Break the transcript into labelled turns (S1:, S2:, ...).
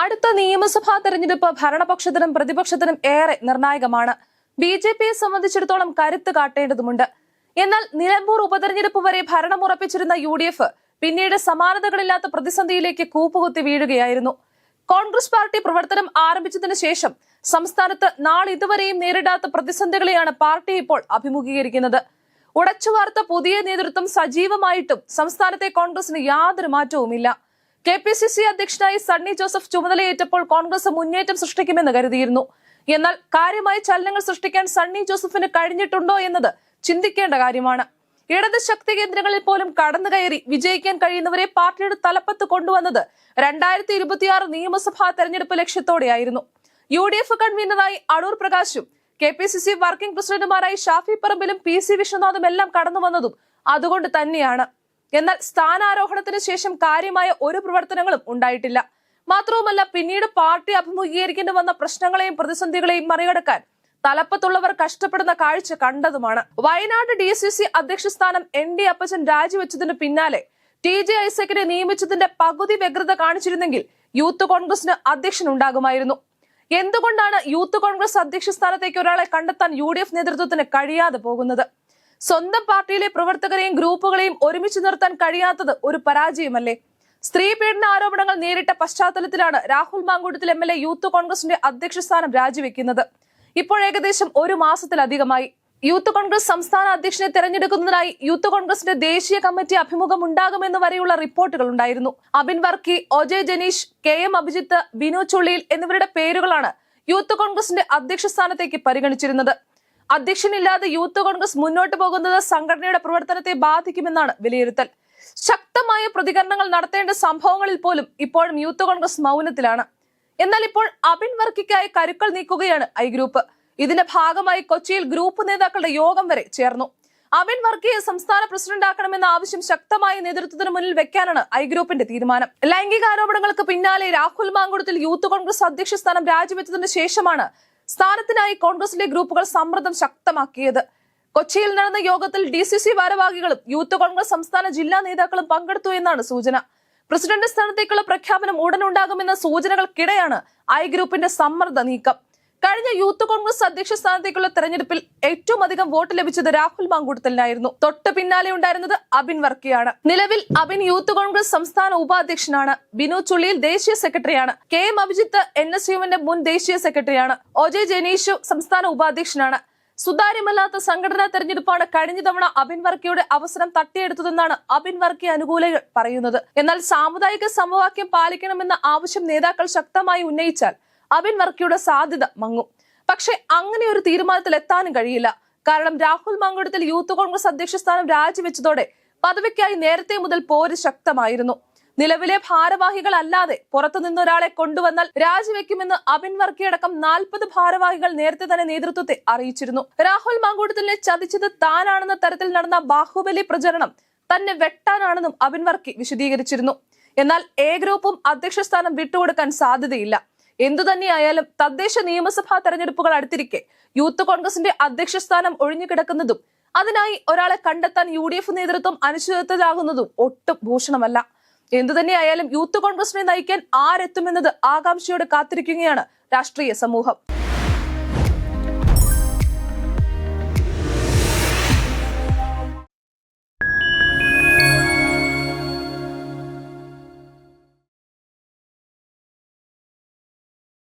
S1: അടുത്ത നിയമസഭാ തെരഞ്ഞെടുപ്പ് ഭരണപക്ഷത്തിനും പ്രതിപക്ഷത്തിനും ഏറെ നിർണായകമാണ്. ബി ജെ പിയെ സംബന്ധിച്ചിടത്തോളം കരുത്ത് കാട്ടേണ്ടതുണ്ട് എന്നാൽ നിലമ്പൂർ ഉപതെരഞ്ഞെടുപ്പ് വരെ ഭരണം ഉറപ്പിച്ചിരുന്ന യു ഡി എഫ് പിന്നീട് സമാനതകളില്ലാത്ത പ്രതിസന്ധിയിലേക്ക് കൂപ്പുകുത്തി വീഴുകയായിരുന്നു. കോൺഗ്രസ് പാർട്ടി പ്രവർത്തനം ആരംഭിച്ചതിന് ശേഷം സംസ്ഥാനത്ത് നാളിതുവരെയും നേരിടാത്ത പ്രതിസന്ധികളെയാണ് പാർട്ടി ഇപ്പോൾ അഭിമുഖീകരിക്കുന്നത്. ഉടച്ചുവാർത്ത പുതിയ നേതൃത്വം സജീവമായിട്ടും സംസ്ഥാനത്തെ കോൺഗ്രസിന് യാതൊരു മാറ്റവുമില്ല. കെ പി സി സി അധ്യക്ഷനായി സണ്ണി ജോസഫ് ചുമതലയേറ്റപ്പോൾ കോൺഗ്രസ് മുന്നേറ്റം സൃഷ്ടിക്കുമെന്ന് കരുതിയിരുന്നു. എന്നാൽ കാര്യമായ ചലനങ്ങൾ സൃഷ്ടിക്കാൻ സണ്ണി ജോസഫിന് കഴിഞ്ഞിട്ടുണ്ടോ എന്നത് ചിന്തിക്കേണ്ട കാര്യമാണ്. ഇടത് ശക്തി കേന്ദ്രങ്ങളിൽ പോലും കടന്നുകയറി വിജയിക്കാൻ കഴിയുന്നവരെ പാർട്ടിയുടെ തലപ്പത്ത് കൊണ്ടുവന്നത് രണ്ടായിരത്തി ഇരുപത്തിയാറ് നിയമസഭാ തെരഞ്ഞെടുപ്പ് ലക്ഷ്യത്തോടെയായിരുന്നു. യു ഡി എഫ് കൺവീനറായി Adoor പ്രകാശും K P C C working പ്രസിഡന്റുമാരായി Shafi പറമ്പിലും പി സി വിശ്വനാഥും എല്ലാം കടന്നു വന്നതും അതുകൊണ്ട് തന്നെയാണ്. എന്നാൽ സ്ഥാനാരോഹണത്തിന് ശേഷം കാര്യമായ ഒരു പ്രവർത്തനങ്ങളും ഉണ്ടായിട്ടില്ല. മാത്രവുമല്ല പിന്നീട് പാർട്ടി അഭിമുഖീകരിക്കേണ്ടി വന്ന പ്രശ്നങ്ങളെയും പ്രതിസന്ധികളെയും മറികടക്കാൻ തലപ്പത്തുള്ളവർ കഷ്ടപ്പെടുന്ന കാഴ്ച കണ്ടതുമാണ്. വയനാട് ഡി സി സി അധ്യക്ഷ സ്ഥാനം എൻ ഡി അപ്പച്ചൻ രാജിവെച്ചതിന് പിന്നാലെ ടി ജെ ഐസക്കിനെ നിയമിച്ചതിന്റെ പകുതി വ്യഗ്രത കാണിച്ചിരുന്നെങ്കിൽ യൂത്ത് കോൺഗ്രസിന് അധ്യക്ഷൻ ഉണ്ടാകുമായിരുന്നു എന്തുകൊണ്ടാണ് യൂത്ത് കോൺഗ്രസ് അധ്യക്ഷ സ്ഥാനത്തേക്ക് ഒരാളെ കണ്ടെത്താൻ യു ഡി എഫ് നേതൃത്വത്തിന് കഴിയാതെ പോകുന്നത്? സ്വന്തം പാർട്ടിയിലെ പ്രവർത്തകരെയും ഗ്രൂപ്പുകളെയും ഒരുമിച്ച് നിർത്താൻ കഴിയാത്തത് ഒരു പരാജയമല്ലേ? സ്ത്രീ പീഡന ആരോപണങ്ങൾ നേരിട്ട പശ്ചാത്തലത്തിലാണ് Rahul Mamkootathil M L A youth കോൺഗ്രസിന്റെ അധ്യക്ഷ സ്ഥാനം രാജിവെക്കുന്നത്. ഇപ്പോൾ ഏകദേശം ഒരു മാസത്തിലധികമായി. യൂത്ത് കോൺഗ്രസ് സംസ്ഥാന അധ്യക്ഷനെ തെരഞ്ഞെടുക്കുന്നതിനായി യൂത്ത് കോൺഗ്രസിന്റെ ദേശീയ കമ്മിറ്റി അഭിമുഖം ഉണ്ടാകുമെന്ന് വരെയുള്ള റിപ്പോർട്ടുകൾ ഉണ്ടായിരുന്നു. Abin Varkey O J Janeesh K M Abhijith Binu Chulliyil എന്നിവരുടെ പേരുകളാണ് യൂത്ത് കോൺഗ്രസിന്റെ അധ്യക്ഷ സ്ഥാനത്തേക്ക് പരിഗണിച്ചിരുന്നത്. അധ്യക്ഷനില്ലാതെ യൂത്ത് കോൺഗ്രസ് മുന്നോട്ട് പോകുന്നത് സംഘടനയുടെ പ്രവർത്തനത്തെ ബാധിക്കുമെന്നാണ് വിലയിരുത്തൽ. ശക്തമായ പ്രതികരണങ്ങൾ നടത്തേണ്ട സംഭവങ്ങളിൽ പോലും ഇപ്പോഴും യൂത്ത് കോൺഗ്രസ് മൗനത്തിലാണ്. എന്നാൽ ഇപ്പോൾ അബിൻ വർക്കിക്കായി കരുക്കൾ നീക്കുകയാണ് ഐ ഗ്രൂപ്പ്. ഇതിന്റെ ഭാഗമായി കൊച്ചിയിൽ ഗ്രൂപ്പ് നേതാക്കളുടെ യോഗം വരെ ചേർന്നു. അബിൻ വർക്കിയെ സംസ്ഥാന പ്രസിഡന്റ് ആക്കണമെന്ന ആവശ്യം ശക്തമായ നേതൃത്വത്തിന് മുന്നിൽ വെക്കാനാണ് ഐ ഗ്രൂപ്പിന്റെ തീരുമാനം. ലൈംഗിക ആരോപണങ്ങൾക്ക് പിന്നാലെ രാഹുൽ മാങ്കുടത്തിൽ യൂത്ത് കോൺഗ്രസ് അധ്യക്ഷ സ്ഥാനം രാജിവെച്ചതിന് ശേഷമാണ് സ്ഥാനത്തിനായി കോൺഗ്രസിലെ ഗ്രൂപ്പുകൾ സമ്മർദ്ദം ശക്തമാക്കിയത്. കൊച്ചിയിൽ നടന്ന യോഗത്തിൽ ഡി സി സി ഭാരവാഹികളും യൂത്ത് കോൺഗ്രസ് സംസ്ഥാന ജില്ലാ നേതാക്കളും പങ്കെടുത്തു എന്നാണ് സൂചന. പ്രസിഡന്റ് സ്ഥാനത്തേക്കുള്ള പ്രഖ്യാപനം ഉടൻ ഉണ്ടാകുമെന്ന സൂചനകൾക്കിടെയാണ് ഐ ഗ്രൂപ്പിന്റെ സമ്മർദ്ദ നീക്കം. കഴിഞ്ഞ യൂത്ത് കോൺഗ്രസ് അധ്യക്ഷ സ്ഥാനത്തേക്കുള്ള തെരഞ്ഞെടുപ്പിൽ ഏറ്റവും അധികം വോട്ട് ലഭിച്ചത് രാഹുൽ മാങ്കൂട്ടത്തിലായിരുന്നു തൊട്ട് പിന്നാലെ ഉണ്ടായിരുന്നത് അബിൻ വർക്കിയാണ്. നിലവിൽ അബിൻ യൂത്ത് കോൺഗ്രസ് സംസ്ഥാന ഉപാധ്യക്ഷനാണ്. ബിനു ചുള്ളിയിൽ ദേശീയ സെക്രട്ടറിയാണ്. K M Abhijith N S യുവിന്റെ മുൻ ദേശീയ സെക്രട്ടറിയാണ്. ഒജെ ജനീഷു സംസ്ഥാന ഉപാധ്യക്ഷനാണ്. സുതാര്യമല്ലാത്ത സംഘടനാ തെരഞ്ഞെടുപ്പാണ് കഴിഞ്ഞ തവണ അബിൻ വർക്കിയുടെ അവസരം തട്ടിയെടുത്തതെന്നാണ് അബിൻ വർക്കി അനുകൂലികൾ പറയുന്നത്. എന്നാൽ സാമുദായിക സമവാക്യം പാലിക്കണമെന്ന ആവശ്യം നേതാക്കൾ ശക്തമായി ഉന്നയിച്ചാൽ അബിൻ വർക്കിയുടെ സാധ്യത മങ്ങും. പക്ഷെ അങ്ങനെ ഒരു തീരുമാനത്തിൽ എത്താനും കഴിയില്ല. കാരണം രാഹുൽ മാങ്കുടത്തിൽ യൂത്ത് കോൺഗ്രസ് അധ്യക്ഷ സ്ഥാനം രാജിവെച്ചതോടെ പദവിക്കായി നേരത്തെ മുതൽ പോര് ശക്തമായിരുന്നു. നിലവിലെ ഭാരവാഹികൾ അല്ലാതെ പുറത്തുനിന്ന് ഒരാളെ കൊണ്ടുവന്നാൽ രാജിവെക്കുമെന്ന് അബിൻ വർക്കിയടക്കം നാൽപ്പത് ഭാരവാഹികൾ നേരത്തെ തന്നെ നേതൃത്വത്തെ അറിയിച്ചിരുന്നു. രാഹുൽ മാങ്കൂട്ടത്തിനെ ചതിച്ചത് താനാണെന്ന തരത്തിൽ നടന്ന ബാഹുബലി പ്രചരണം തന്നെ വെട്ടാനാണെന്നും അബിൻ വർക്കി വിശദീകരിച്ചിരുന്നു. എന്നാൽ എ ഗ്രൂപ്പും അധ്യക്ഷ സ്ഥാനം വിട്ടുകൊടുക്കാൻ സാധ്യതയില്ല. എന്തുതന്നെയായാലും തദ്ദേശ നിയമസഭാ തെരഞ്ഞെടുപ്പുകൾ അടുത്തിരിക്കെ യൂത്ത് കോൺഗ്രസിന്റെ അധ്യക്ഷ സ്ഥാനം ഒഴിഞ്ഞുകിടക്കുന്നതും അതിനായി ഒരാളെ കണ്ടെത്താൻ യു ഡി എഫ് നേതൃത്വം അനിശ്ചിതത്വരാകുന്നതും ഒട്ടും ഭൂഷണമല്ല. എന്തുതന്നെയായാലും യൂത്ത് കോൺഗ്രസിനെ നയിക്കാൻ ആരെത്തുമെന്നത് ആകാംക്ഷയോടെ കാത്തിരിക്കുകയാണ് രാഷ്ട്രീയ സമൂഹം.